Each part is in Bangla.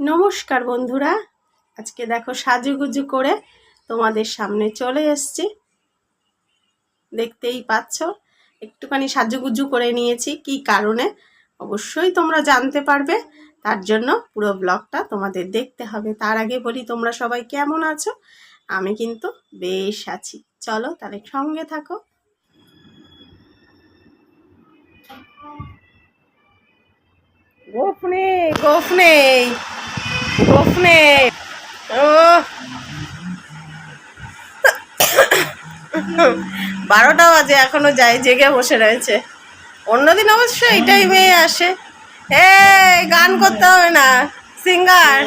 নমস্কার বন্ধুরা। আজকে দেখো সাজুগুজু করে তোমাদের সামনে চলে এসছি। দেখতেই পাচ্ছ, একটুখানি সাজুগুজু করে নিয়েছি। কি কারণে? অবশ্যই তোমরা জানতে পারবে। তার জন্য পুরো ব্লগটা তোমাদের দেখতে হবে। তার আগে বলি, তোমরা সবাই কেমন আছো? আমি কিন্তু বেশ আছি। চলো তাহলে সঙ্গে থাকো। গোফ নেই নেই ও বারোটা বাজে এখনও যায় জেগে বসে রয়েছে। অন্যদিন অবশ্য এই টাইমে আসে। এই গান করতে হবে না সিঙ্গার।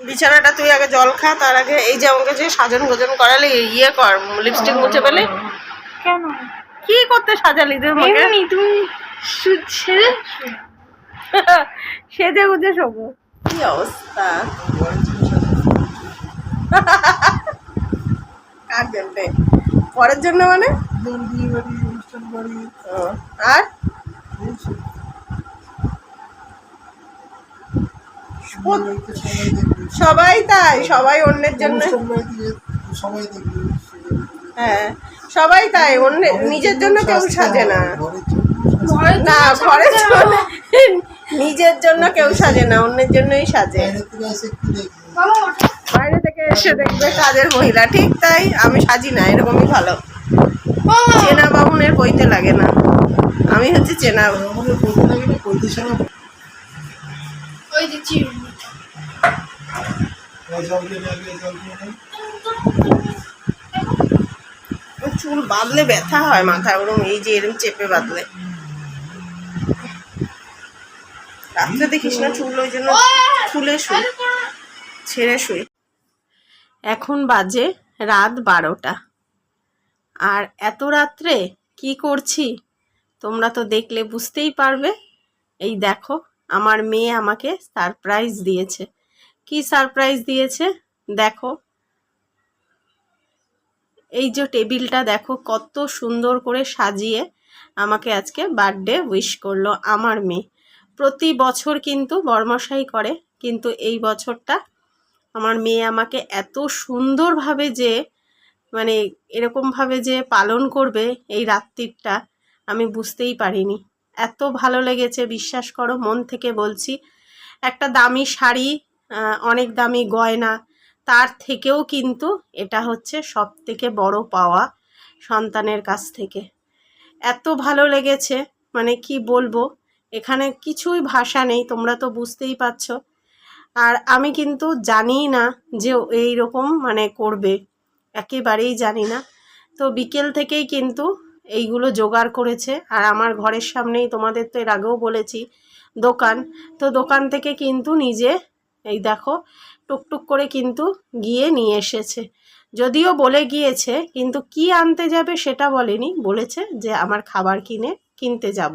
বিছানাটা তুই আগে জল খা তার আগে এই যে আমাকে যে সাজন গোজন করালি ইয়ে কর লিপস্টিক মুছে পেলে কেন? কি করতে সাজালি তুই আমাকে? তুমি সেজে গুজে শোবো। কি অবস্থা কার জন্য পরের জন্য মানে? আর? সবাই তাই সবাই অন্যের জন্য। হ্যাঁ সবাই তাই অন্য নিজের জন্য কেউ সাজে না। না ঘরের জন্য নিজের জন্য কেউ সাজে না অন্যের জন্যই সাজে। বাইরে থেকে এসে দেখবে কাজের মহিলা ঠিক তাই আমি সাজি না এরকমই ভালো। চেনা বামুনের বইতে লাগে না। আমি হচ্ছে চেনা চুল বাঁধলে ব্যথা হয় মাথা ওরম এই যে এরম চেপে বাঁধলে। রাত্রে দেখিস না চুল, ওই জন্য শুই। ছেড়ে শুই। এখন বাজে রাত বারোটা। আর এত রাত্রে কি করছি? তোমরা তো দেখলে বুঝতেই পারবে। এই দেখো, আমার মেয়ে আমাকে সারপ্রাইজ দিয়েছে। কি সারপ্রাইজ দিয়েছে? দেখো। এই যে টেবিলটা দেখো, কত সুন্দর করে সাজিয়ে আমাকে আজকে বার্থডে উইশ করল আমার মেয়ে। প্রতি বছর কিন্তু বর্মশাই করে, কিন্তু এই বছরটা আমার মেয়ে আমাকে এত সুন্দরভাবে যে মানে এরকমভাবে যে পালন করবে এই রাত্রিটা আমি বুঝতেই পারিনি। এত ভালো লেগেছে, বিশ্বাস করো, মন থেকে বলছি। একটা দামি শাড়ি অনেক দামি গয়না, তার থেকেও কিন্তু এটা হচ্ছে সব থেকে বড় পাওয়া সন্তানের কাছ থেকে। এত ভালো লেগেছে মানে কি বলব? এখানে কিছুই ভাষা নেই, তোমরা তো বুঝতেই পারছ। আর আমি কিন্তু জানি না যে এই রকম মানে করবে, একেবারেই জানি না। তো বিকেল থেকেই কিন্তু এইগুলো জোগাড় করেছে, আর আমার ঘরের সামনেই তোমাদের তো এর আগেও বলেছি, দোকান। তো দোকান থেকে কিন্তু নিজে, এই দেখো, টুকটুক করে কিন্তু গিয়ে নিয়ে এসেছে। যদিও বলে গিয়েছে, কিন্তু কি আনতে যাবে সেটা বলেনি, বলেছে যে আমার খাবার কিনে, কিনতে যাব।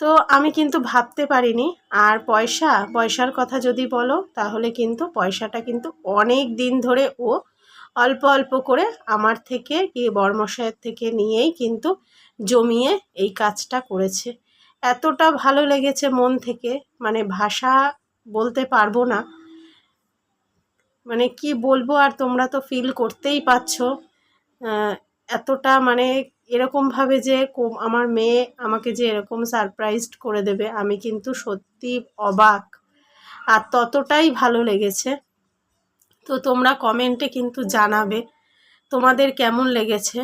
তো আমি কিন্তু ভাবতে পারিনি। আর পয়সা, পয়সার কথা যদি বলো, তাহলে কিন্তু পয়সাটা কিন্তু অনেক দিন ধরে ও অল্প অল্প করে আমার থেকে কি বর্মশায়ের থেকে নিয়েই কিন্তু জমিয়ে এই কাজটা করেছে। এতটা ভালো লেগেছে মন থেকে মানে ভাষা বলতে পারব না। মানে কি বলব আর তোমরা তো ফিল করতেই পারছ। এতটা মানে এরকমভাবে যে আমার মেয়ে আমাকে যে এরকম সারপ্রাইজড করে দেবে, আমি কিন্তু সত্যি অবাক। আর ততটাই ভালো লেগেছে। তো তোমরা কমেন্টে কিন্তু জানাবে তোমাদের কেমন লেগেছে।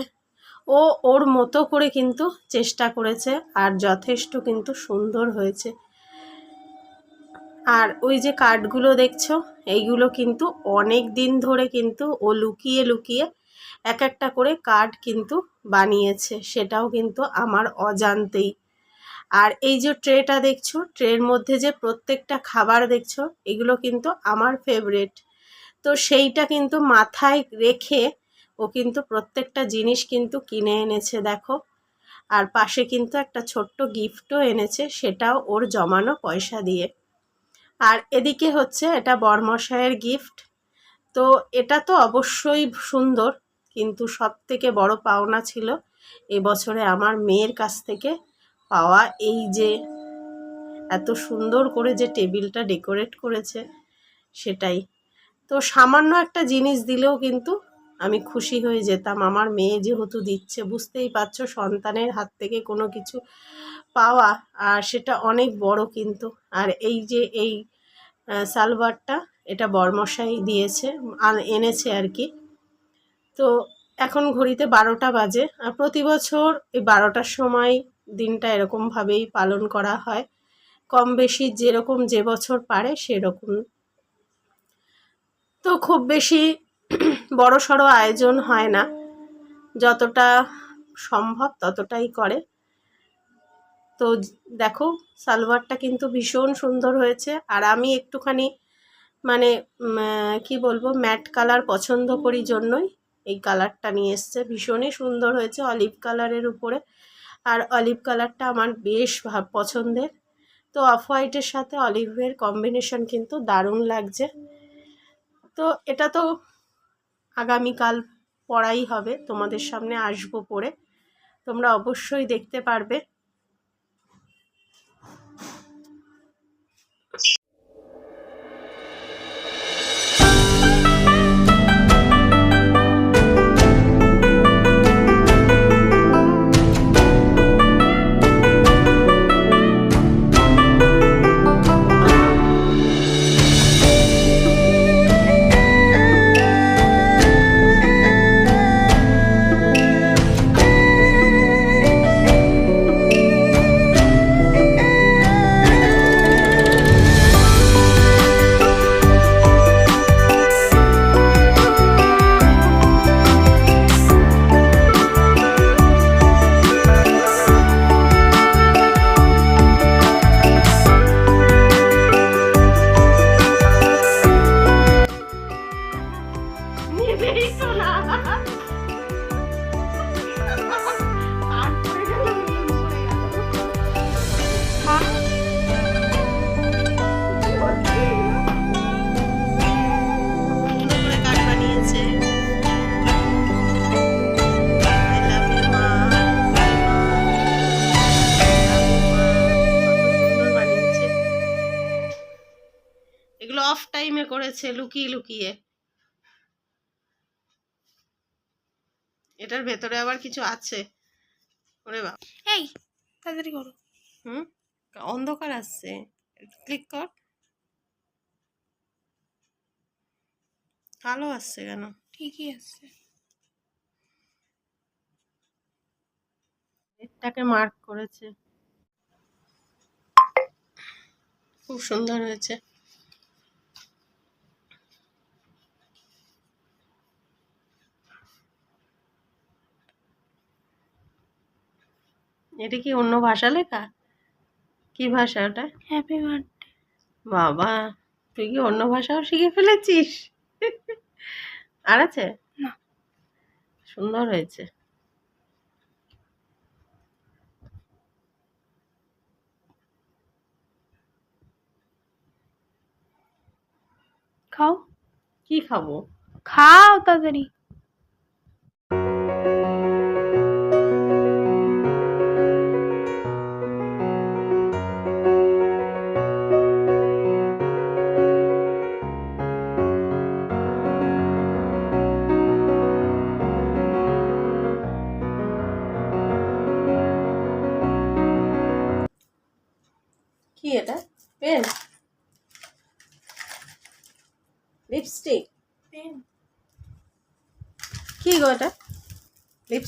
ও ওর মতো করে কিন্তু চেষ্টা করেছে আর যথেষ্ট কিন্তু সুন্দর হয়েছে। আর ওই যে কার্ডগুলো দেখছ, এইগুলো কিন্তু অনেক দিন ধরে কিন্তু ও লুকিয়ে লুকিয়ে এক একটা করে কার্ড কিন্তু বানিয়েছে, সেটাও কিন্তু আমার অজান্তেই। আর এই যে ট্রেটা দেখছ, ট্রের মধ্যে যে প্রত্যেকটা খাবার দেখছ, এগুলো কিন্তু আমার ফেভারেট তো সেইটা কিন্তু মাথায় রেখে ও কিন্তু প্রত্যেকটা জিনিস কিন্তু কিনে এনেছে, দেখো। আর পাশে কিন্তু একটা ছোট্ট গিফটও এনেছে, সেটাও ওর জমানো পয়সা দিয়ে। আর এদিকে হচ্ছে এটা বরমশাইয়ের গিফট তো এটা তো অবশ্যই সুন্দর কিন্তু সব থেকে বড় পাওনা ছিল এবছরে আমার মেয়ের কাছ থেকে পাওয়া এই যে এত সুন্দর করে যে টেবিলটা ডেকোরেট করেছে সেটাই। তো সামান্য একটা জিনিস দিলেও কিন্তু আমি খুশি হয়ে যেতাম। আমার মেয়ে যেহেতু দিচ্ছে বুঝতেই পারছ সন্তানের হাত থেকে কোনো কিছু পাওয়া আর সেটা অনেক বড় কিন্তু। আর এই যে এই আহ, সালোয়ারটা এটা বরমশাই দিয়েছে এনেছে আর কি। তো এখন ঘড়িতে বারোটা বাজে। আর প্রতি বছর এই বারোটার সময় দিনটা এরকমভাবেই পালন করা হয়। কম বেশি যেরকম যে বছর পারে সেরকম। তো খুব বেশি বড় সড়ো আয়োজন হয় না। যতটা সম্ভব ততটাই করে। তো দেখো, সালোয়ারটা কিন্তু ভীষণ সুন্দর হয়েছে। আর আমি একটুখানি মানে কি বলব, ম্যাট কালার পছন্দ করি জন্যই। এই কালারটা নিয়ে এসছে। ভীষণই সুন্দর হয়েছে অলিভ কালারের উপরে। আর অলিভ কালারটা আমার বেশ পছন্দের। তো অফ হোয়াইটের সাথে অলিভের কম্বিনেশন কিন্তু দারুণ লাগছে। তো এটা তো আগামীকাল পড়াই হবে। তোমাদের সামনে আসব পরে তোমরা অবশ্যই দেখতে পারবে। করেছে লুকিয়ে লুকিয়ে। এটার ভেতরে আবার কিছু আছে। ওরে বাবা এই তাড়াতাড়ি করো। হুম? অন্ধকার আসছে ক্লিক কর। কালো আসছে কেন? ঠিকই আছে এটাকে মার্ক করেছে। খুব সুন্দর হয়েছে। এটা কি অন্য ভাষা লেখা? কি ভাষা ওটা? হ্যাপি বার্থডে বাবা তুই কি অন্য ভাষাও শিখে ফেলেছিস? আর আছে? না। সুন্দর হয়েছে। খাও। কি খাব? খাও তাড়াতাড়ি।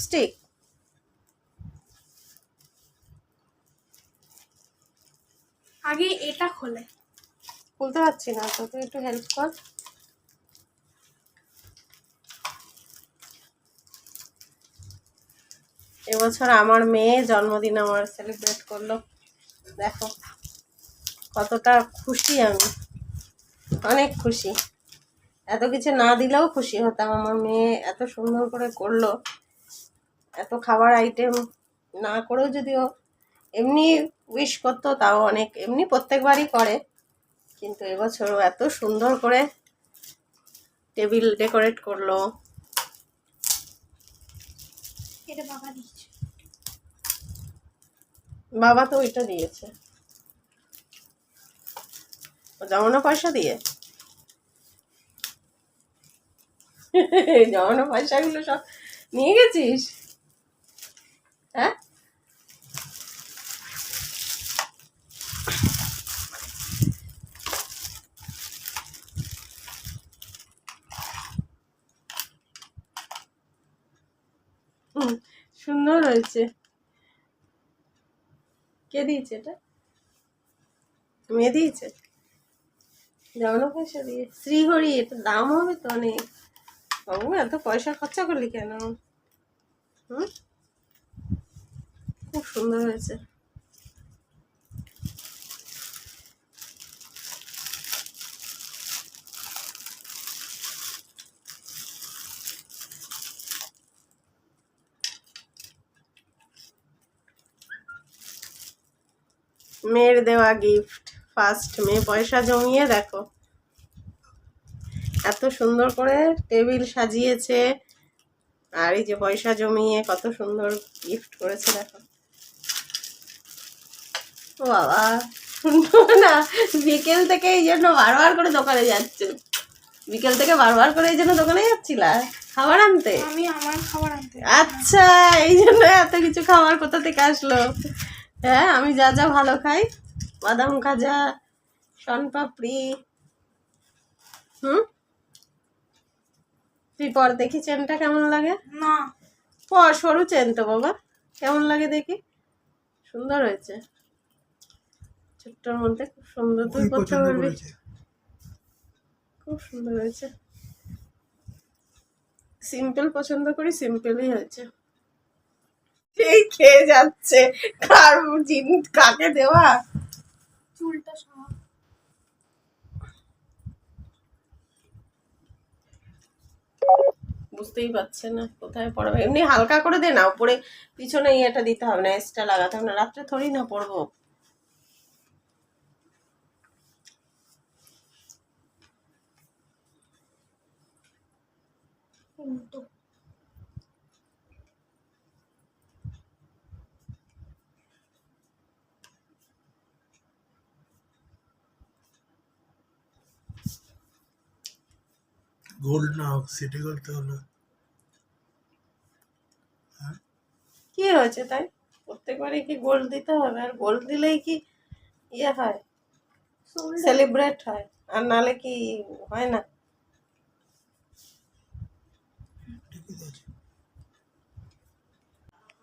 লিপস্টিক আগে এটা খোলে। খুলতে পারছি না তো তুই একটু হেল্প কর। এবছর আমার মেয়ে জন্মদিন আমার সেলিব্রেট করল। দেখো কতটা খুশি আমি। অনেক খুশি। এত কিছু না দিলেও খুশি হতাম। আমার মেয়ে এত সুন্দর করে করল। এত খাবার আইটেম না করেও যদিও এমনি উইশ করতো তাও অনেক এমনি প্রত্যেকবারই করে। কিন্তু এবছরও এত সুন্দর করে টেবিল ডেকোরেট করল। বাবা বাবা তো ওইটা দিয়েছে। ও জমানো পয়সা দিয়ে? জমানো পয়সাগুলো সব নিয়ে গেছিস? হ্যাঁ? সুন্দর হয়েছে। কে দিয়েছে এটা? মেয়ে দিয়েছে? জমানো পয়সা দিয়ে। শ্রীহরি এটা দাম হবে তো অনেক? বাবু, এত পয়সা খরচা করলি কেন? হুম? খুব সুন্দর হয়েছে। মেয়ের দেওয়া গিফট ফার্স্ট মেয়ে পয়সা জমিয়ে দেখো। এত সুন্দর করে টেবিল সাজিয়েছে। আর এই যে পয়সা জমিয়ে কত সুন্দর গিফট করেছে দেখো। বাবা। সুন্দর না বিকেল থেকে এই জন্য বারবার করে দোকানে যাচ্ছে। বিকেল থেকে বারবার করে এই জন্য দোকানে যাচ্ছিলা? খাবার আনতে? আমি আমার খাবার আনতে আচ্ছা এই জন্য এত কিছু খাবার কোথা থেকে আসলো? হ্যাঁ আমি যা যা ভালো খাই বাদাম খাজা শনপাপড়ি। হুম? তুই পর দেখি চেনটা কেমন লাগে? না। পর সরু চেন তো বাবা কেমন লাগে দেখি? সুন্দর হয়েছে। ছোট্টর মধ্যে খুব সুন্দর তুই করতে পারবি খুব সুন্দর হয়েছে। সিম্পল পছন্দ করি সিম্পলই হয়েছে। এই খেয়ে যাচ্ছে। কার জিনিস কাকে দেওয়া? চুলটা বুঝতেই পারছে না কোথায় পড়াবে। এমনি হালকা করে দে না উপরে পিছনে ইয়েটা দিতে হবে না এক্সট্রা লাগাতে হবে না। রাত্রে থোড়ি না পড়ব। উল্টো গোল্ড না হোক সিটি গোল্ড তো হলো কি হয়েছে তাই? প্রত্যেকবারই কি গোল্ড দিতে হবে? আর গোল্ড দিলেই কি ইয়ে হয়? সেলিব্রেট হয়। আর নালে কি হয় না?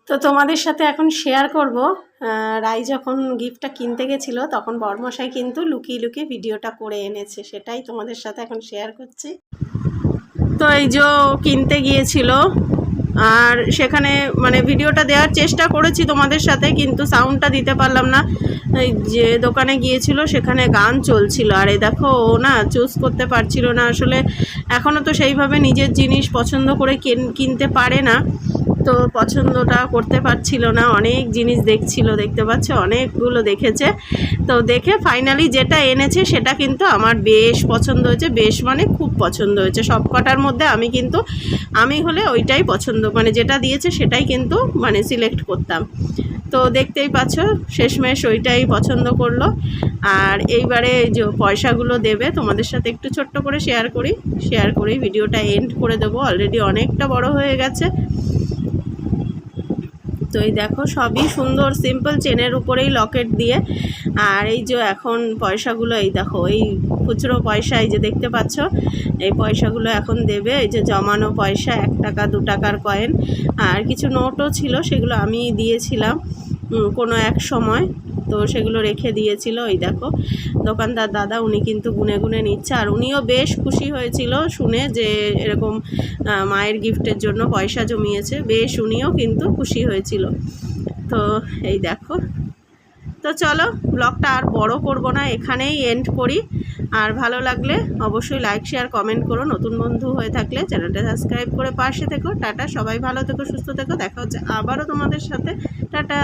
তো তোমাদের সাথে এখন শেয়ার করব। রাই যখন গিফটটা কিনতে গেছিল, তখন বর্মশাই কিন্তু লুকিয়ে লুকিয়ে ভিডিওটা করে এনেছে। সেটাই তোমাদের সাথে এখন শেয়ার করছি। তো এই যে কিনতে গিয়েছিল আর সেখানে মানে ভিডিওটা দেওয়ার চেষ্টা করেছি তোমাদের সাথে, কিন্তু সাউন্ডটা দিতে পারলাম না। যে দোকানে গিয়েছিল, সেখানে গান চলছিল। আর এ দেখো, ও না চুজ করতে পারছিল না। আসলে এখনও তো সেইভাবে নিজের জিনিস পছন্দ করে কিন- কিনতে পারে না। তো পছন্দটা করতে পারছিল না। অনেক জিনিস দেখছিল, দেখতে পাচ্ছ? অনেকগুলো দেখেছে। তো দেখে ফাইনালি যেটা এনেছে সেটা কিন্তু আমার বেশ পছন্দ হয়েছে। বেশ মানে খুব পছন্দ হয়েছে। সব কটার মধ্যে আমি কিন্তু, আমি হলে ওইটাই পছন্দ। মানে যেটা দিয়েছে সেটাই কিন্তু মানে সিলেক্ট করতাম। তো দেখতেই পাচ্ছ, শেষমেশ ওইটাই পছন্দ করল। আর এইবারে যে পয়সাগুলো দেবে, তোমাদের সাথে একটু ছোট্ট করে শেয়ার করি। শেয়ার করেই ভিডিওটা এন্ড করে দেবো। অলরেডি অনেকটা বড় হয়ে গেছে। তো এই দেখো সবই সুন্দর সিম্পল চেনের উপরেই লকেট দিয়ে। আর এই যে এখন পয়সাগুলো, এই দেখো, এই খুচরো পয়সা এই যে দেখতে পাচ্ছ, এই পয়সাগুলো এখন দেবে। এই যে জমানো পয়সা, এক টাকা, দু টাকার কয়েন আর কিছু নোটও ছিল, সেগুলো আমি দিয়েছিলাম কোনো এক সময়। তো সেগুলো রেখে দিয়েছিল ওই দেখো। দোকানদার দাদা উনি কিন্তু গুনে গুনে নিচ্ছে। আর উনিও বেশ খুশি হয়েছিল শুনে যে এরকম মায়ের গিফটের জন্য পয়সা জমিয়েছে। বেশ উনিও কিন্তু খুশি হয়েছিল। তো এই দেখো। তো চলো, ব্লগটা আর বড় করব না, এখানেই এন্ড করি। আর ভালো লাগলে অবশ্যই লাইক শেয়ার কমেন্ট করো। নতুন বন্ধু হয়ে থাকলে চ্যানেলটা সাবস্ক্রাইব করে পাশে থেকো। টাটা, সবাই ভালো থেকো, সুস্থ থেকো। দেখা হচ্ছে আবারও তোমাদের সাথে। টাটা!